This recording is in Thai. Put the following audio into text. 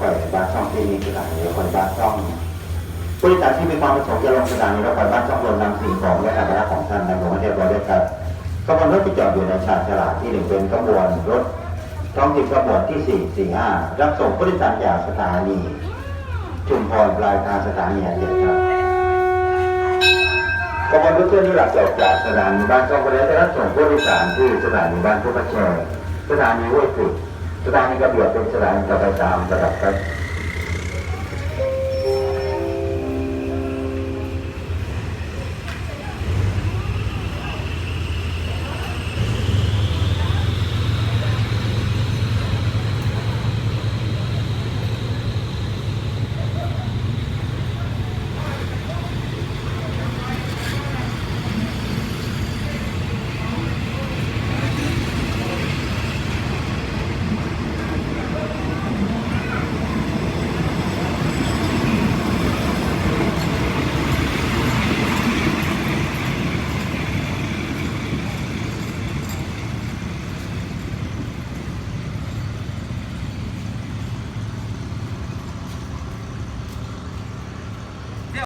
ที่นี่สถานีรถไฟบ้านช่องที่นี่สถานีรถไฟบ้านช่องผู้โดยสารที่มีความประสงค์จะลงสถานีรถไฟบ้านช่องรวมนำสิ่งของและสัมภาระของท่านในลงมาเรียบร้อยแล้วครับขบวนรถที่จอดอยู่ในชานฉลาดที่หนึ่งเป็นขบวนรถท้องถิ่นขบวนที่สี่สี่ห้ารับส่งผู้โดยสารจากสถานีชุมพรปลายทางสถานีอาเจ็ดครับขบวนรถเที่ยวที่หลักออกจากสถานีบ้านช่องประเดจะรับส่งผู้โดยสารที่สถานีบ้านพุทธแชร์สถานีห้วยขุด สถานีกระเบียดเป็นสถานีต่อไปตามระดับครับ